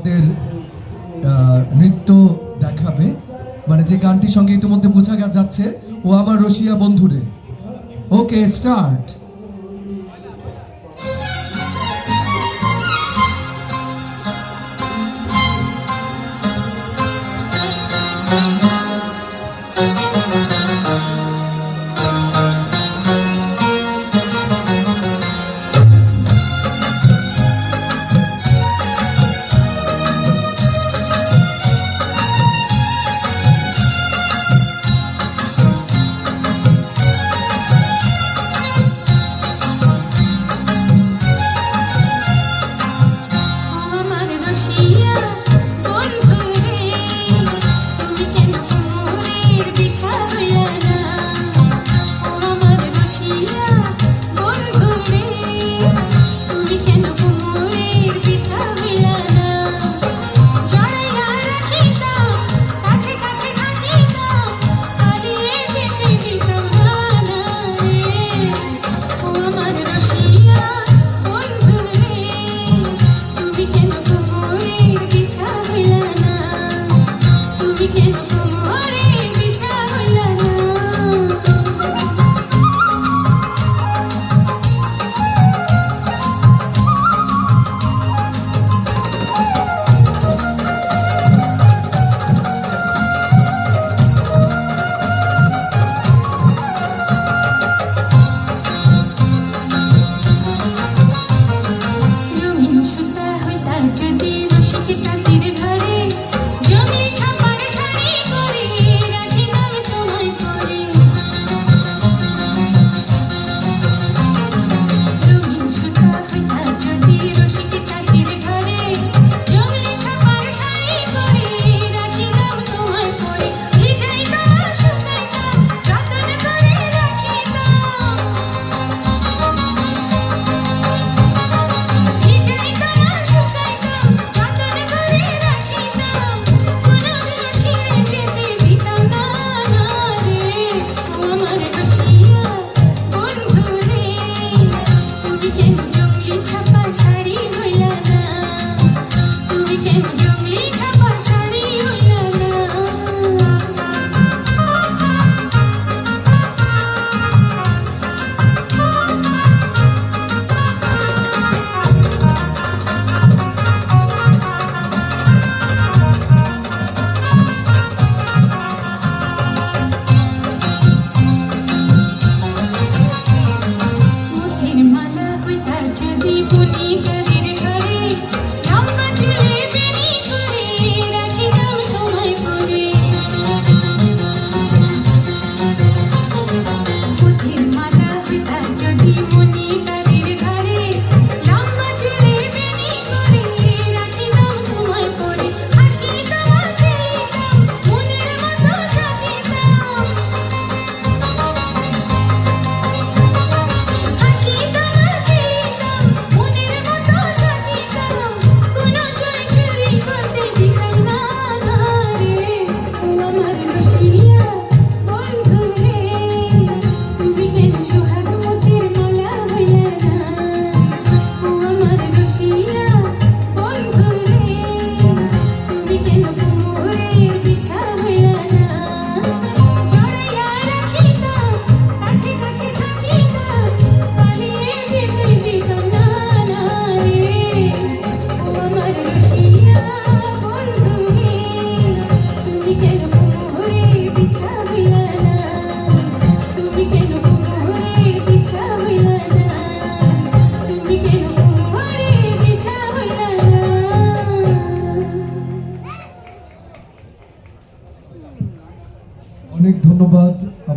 আমাদের নৃত্য দেখাবে। মানে যে গানটির সঙ্গে ইতিমধ্যে বোঝা যাচ্ছে, ও আমার রশিয়া বন্ধুরে। Okay, start. ধন্যবাদ